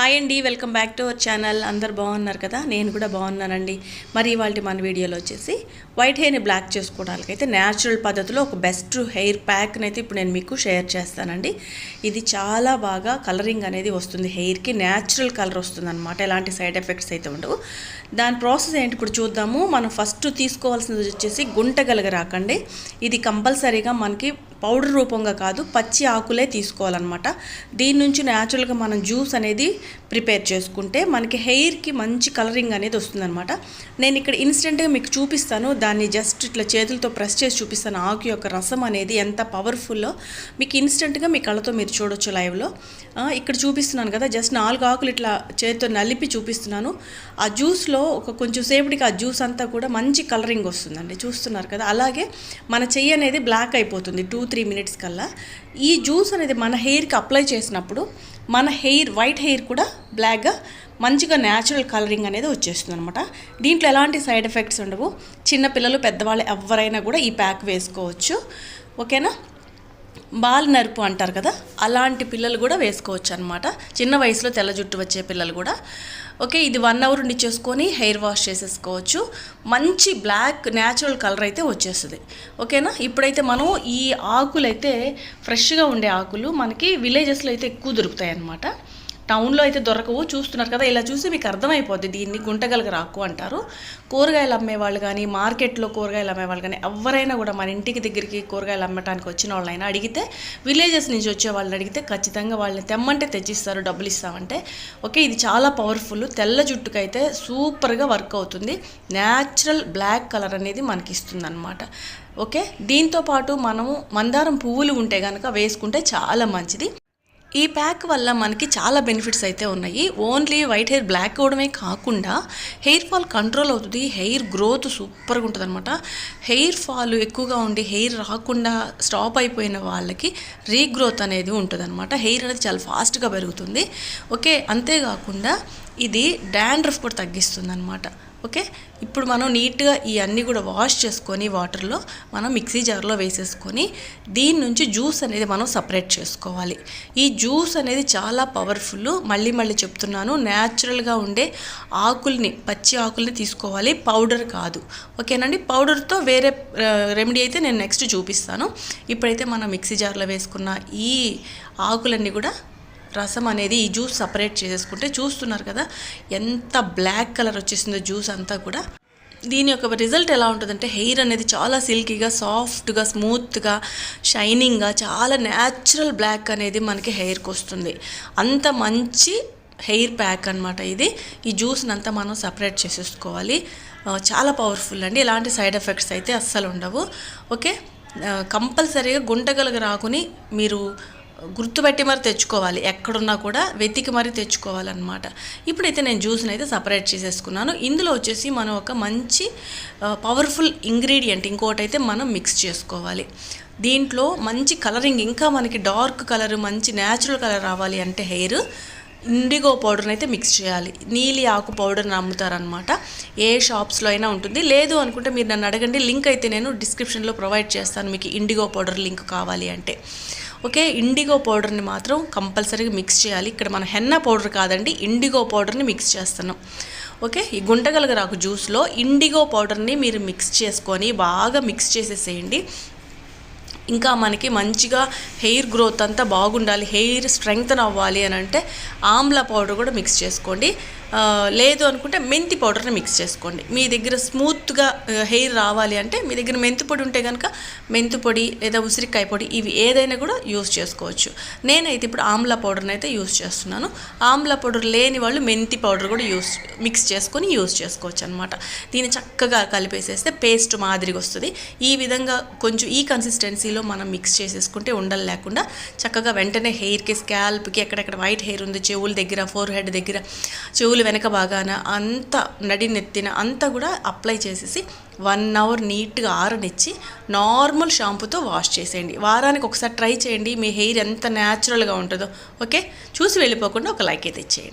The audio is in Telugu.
హాయ్ అండి welcome back to our channel. అందరు బాగున్నారు కదా? నేను కూడా బాగున్నానండి. మరి ఇవాళ మన వీడియోలో వచ్చేసి వైట్ హెయిర్ని బ్లాక్ చేసుకోవడానికి అయితే న్యాచురల్ పద్ధతిలో ఒక బెస్ట్ హెయిర్ ప్యాక్ని అయితే ఇప్పుడు నేను మీకు షేర్ చేస్తానండి. ఇది చాలా బాగా కలరింగ్ అనేది వస్తుంది. హెయిర్కి న్యాచురల్ కలర్ వస్తుంది అనమాట ఎలాంటి సైడ్ ఎఫెక్ట్స్ అయితే ఉండవు. దాని ప్రాసెస్ ఏంటి ఇప్పుడు చూద్దాము. మనం ఫస్ట్ తీసుకోవాల్సింది వచ్చేసి గుంటగలగ రాకండి. ఇది కంపల్సరీగా మనకి పౌడర్ రూపంగా కాదు పచ్చి ఆకులే తీసుకోవాలన్నమాట. దీని నుంచి న్యాచురల్గా మనం జ్యూస్ అనేది ప్రిపేర్ చేసుకుంటే మనకి హెయిర్కి మంచి కలరింగ్ అనేది వస్తుందన్నమాట. నేను ఇక్కడ ఇన్స్టెంట్గా మీకు చూపిస్తాను. దాన్ని జస్ట్ ఇట్లా చేతులతో ప్రెస్ చేసి చూపిస్తాను. ఆకు యొక్క రసం అనేది ఎంత పవర్ఫుల్లో. మీకు ఇన్స్టెంట్గా మీ కళ్ళతో మీరు చూడొచ్చు లైవ్లో. ఇక్కడ చూపిస్తున్నాను కదా జస్ట్ నాలుగు ఆకులు ఇట్లా చేతితో నలిపి చూపిస్తున్నాను. ఆ జ్యూస్లో ఒక కొంచెం సేపటికి ఆ జ్యూస్ అంతా కూడా మంచి కలరింగ్ వస్తుందండి. చూస్తున్నారు కదా అలాగే మన చెయ్యి అనేది బ్లాక్ అయిపోతుంది. టూ త్రీ మినిట్స్ కల్లా ఈ జ్యూస్ అనేది మన హెయిర్కి అప్లై చేసినప్పుడు మన హెయిర్ వైట్ హెయిర్ కూడా బ్లాక్గా మంచిగా న్యాచురల్ కలరింగ్ అనేది వచ్చేస్తుంది అనమాట దీంట్లో ఎలాంటి సైడ్ ఎఫెక్ట్స్ ఉండవు. చిన్నపిల్లలు పెద్దవాళ్ళు ఎవరైనా కూడా ఈ ప్యాక్ వేసుకోవచ్చు. ఓకేనా బాల్ నరుపు అంటారు కదా అలాంటి పిల్లలు కూడా వేసుకోవచ్చు అనమాట చిన్న వయసులో తెల్ల జుట్టు వచ్చే పిల్లలు కూడా. ఓకే ఇది వన్ అవర్ ఉండి చేసుకొని హెయిర్ వాష్ చేసేసుకోవచ్చు. మంచి బ్లాక్ న్యాచురల్ కలర్ అయితే వచ్చేస్తుంది. ఓకేనా? ఇప్పుడైతే మనం ఈ ఆకులు అయితే ఫ్రెష్గా ఉండే ఆకులు మనకి విలేజెస్లో అయితే ఎక్కువ దొరుకుతాయి అన్నమాట టౌన్లో అయితే దొరకవు చూస్తున్నారు కదా. ఇలా చూసి మీకు అర్థమైపోద్ది దీన్ని గుంటగలగ రాకు అంటారు. కూరగాయలు అమ్మేవాళ్ళు కానీ మార్కెట్లో కూరగాయలు అమ్మేవాళ్ళు కానీ ఎవరైనా కూడా మన ఇంటికి దగ్గరికి కూరగాయలు అమ్మటానికి వచ్చిన వాళ్ళైనా అడిగితే విలేజెస్ నుంచి వచ్చే వాళ్ళని అడిగితే ఖచ్చితంగా వాళ్ళని తెమ్మంటే తెచ్చిస్తారు డబ్బులు ఇస్తామంటే. ఓకే ఇది చాలా పవర్ఫుల్. తెల్ల జుట్టుకైతే సూపర్గా వర్క్ అవుతుంది. న్యాచురల్ బ్లాక్ కలర్ అనేది మనకి ఇస్తుంది అనమాట ఓకే దీంతో పాటు మనము మందారం పువ్వులు ఉంటే కనుక వేసుకుంటే చాలా మంచిది. ఈ ప్యాక్ వల్ల మనకి చాలా బెనిఫిట్స్ అయితే ఉన్నాయి. ఓన్లీ వైట్ హెయిర్ బ్లాక్ అవడమే కాకుండా హెయిర్ ఫాల్ కంట్రోల్ అవుతుంది. హెయిర్ గ్రోత్ సూపర్గా ఉంటుంది అనమాట హెయిర్ ఫాల్ ఎక్కువగా ఉండి హెయిర్ రాకుండా స్టాప్ అయిపోయిన వాళ్ళకి రీగ్రోత్ అనేది ఉంటుంది అనమాట హెయిర్ అనేది చాలా ఫాస్ట్గా పెరుగుతుంది. ఓకే అంతేకాకుండా ఇది డాండ్రఫ్ కూడా తగ్గిస్తుంది అనమాట ఓకే? ఇప్పుడు మనం నీట్గా ఈ అన్నీ కూడా వాష్ చేసుకొని వాటర్లో మనం మిక్సీ జార్లో వేసేసుకొని దీని నుంచి జ్యూస్ అనేది మనం సపరేట్ చేసుకోవాలి. ఈ జ్యూస్ అనేది చాలా పవర్ఫుల్. మళ్ళీ మళ్ళీ చెప్తున్నాను న్యాచురల్గా ఉండే ఆకుల్ని పచ్చి ఆకుల్ని తీసుకోవాలి. పౌడర్ కాదు. ఓకేనండి? పౌడర్తో వేరే రెమెడీ అయితే నేను నెక్స్ట్ చూపిస్తాను. ఇప్పుడైతే మనం మిక్సీ జార్లో వేసుకున్న ఈ ఆకులన్నీ కూడా రసం అనేది ఈ జ్యూస్ సపరేట్ చేసేసుకుంటే చూస్తున్నారు కదా ఎంత బ్లాక్ కలర్ వచ్చేసిందో జ్యూస్ అంతా కూడా. దీని యొక్క రిజల్ట్ ఎలా ఉంటుందంటే హెయిర్ అనేది చాలా సిల్కీగా సాఫ్ట్గా స్మూత్గా షైనింగ్గా చాలా న్యాచురల్ బ్లాక్ అనేది మనకి హెయిర్కి వస్తుంది. అంత మంచి హెయిర్ ప్యాక్ అనమాట ఇది. ఈ జ్యూస్ని అంతా మనం సపరేట్ చేసేసుకోవాలి. చాలా పవర్ఫుల్ అండి. ఎలాంటి సైడ్ ఎఫెక్ట్స్ అయితే అస్సలు ఉండవు. ఓకే? కంపల్సరీగా గుంటగలగ రాకుని మీరు గుర్తుపెట్టి మరి తెచ్చుకోవాలి. ఎక్కడున్నా కూడా వెతికి మరి తెచ్చుకోవాలన్నమాట. ఇప్పుడైతే నేను జ్యూస్ని అయితే సపరేట్ చేసేసుకున్నాను. ఇందులో వచ్చేసి మనం ఒక మంచి పవర్ఫుల్ ఇంగ్రీడియంట్ ఇంకోటి అయితే మనం మిక్స్ చేసుకోవాలి. దీంట్లో మంచి కలరింగ్ ఇంకా మనకి డార్క్ కలర్ మంచి న్యాచురల్ కలర్ రావాలి అంటే హెయిర్ ఇండిగో పౌడర్ని అయితే మిక్స్ చేయాలి. నీలి ఆకు పౌడర్ని అమ్ముతారనమాట ఏ షాప్స్లో అయినా ఉంటుంది. లేదు అనుకుంటే మీరు నన్ను అడగండి. లింక్ అయితే నేను డిస్క్రిప్షన్లో ప్రొవైడ్ చేస్తాను. మీకు ఇండిగో పౌడర్ లింక్ కావాలి అంటే. ఓకే ఇండిగో పౌడర్ని మాత్రం కంపల్సరీగా మిక్స్ చేయాలి. ఇక్కడ మన హెన్న పౌడర్ కాదండి ఇండిగో పౌడర్ని మిక్స్ చేస్తున్నాం. ఓకే ఈ గుంటగలగరాకు జ్యూస్లో ఇండిగో పౌడర్ని మీరు మిక్స్ చేసుకొని బాగా మిక్స్ చేసేసేయండి. ఇంకా మనకి మంచిగా హెయిర్ గ్రోత్ అంతా బాగుండాలి హెయిర్ స్ట్రెంగ్తన్ అవ్వాలి అని అంటే ఆమ్లా పౌడర్ కూడా మిక్స్ చేసుకోండి. లేదు అనుకుంటే మెంతి పౌడర్ని మిక్స్ చేసుకోండి. మీ దగ్గర స్మూత్గా హెయిర్ రావాలి అంటే మీ దగ్గర మెంతి పొడి ఉంటే కనుక మెంతి పొడి లేదా ఉసిరికాయ పొడి ఇవి ఏదైనా కూడా యూస్ చేసుకోవచ్చు. నేనైతే ఇప్పుడు ఆమ్లా పౌడర్ని అయితే యూస్ చేస్తున్నాను. ఆమ్లా పౌడర్ లేని వాళ్ళు మెంతి పౌడర్ కూడా యూస్ మిక్స్ చేసుకొని యూస్ చేసుకోవచ్చు అనమాట దీన్ని చక్కగా కలిపేసేస్తే పేస్ట్ మాదిరిగా వస్తుంది. ఈ విధంగా కొంచెం ఈ కన్సిస్టెన్సీలో మనం మిక్స్ చేసేసుకుంటే ఉండలు లేకుండా చక్కగా వెంటనే హెయిర్కి స్కాల్ప్కి ఎక్కడెక్కడ వైట్ హెయిర్ ఉంది చెవుల దగ్గర ఫోర్ హెడ్ దగ్గర చెవులు వెనక బాగాన అంతా నడి నెత్తిన అంతా కూడా అప్లై చేసేసి వన్ అవర్ నీట్గా ఆరనిచ్చి నార్మల్ షాంపూతో వాష్ చేసేయండి. వారానికి ఒకసారి ట్రై చేయండి. మీ హెయిర్ ఎంత న్యాచురల్గా ఉంటుందో ఓకే? చూసి వెళ్ళిపోకుండా ఒక లైక్ అయితే ఇచ్చేయండి.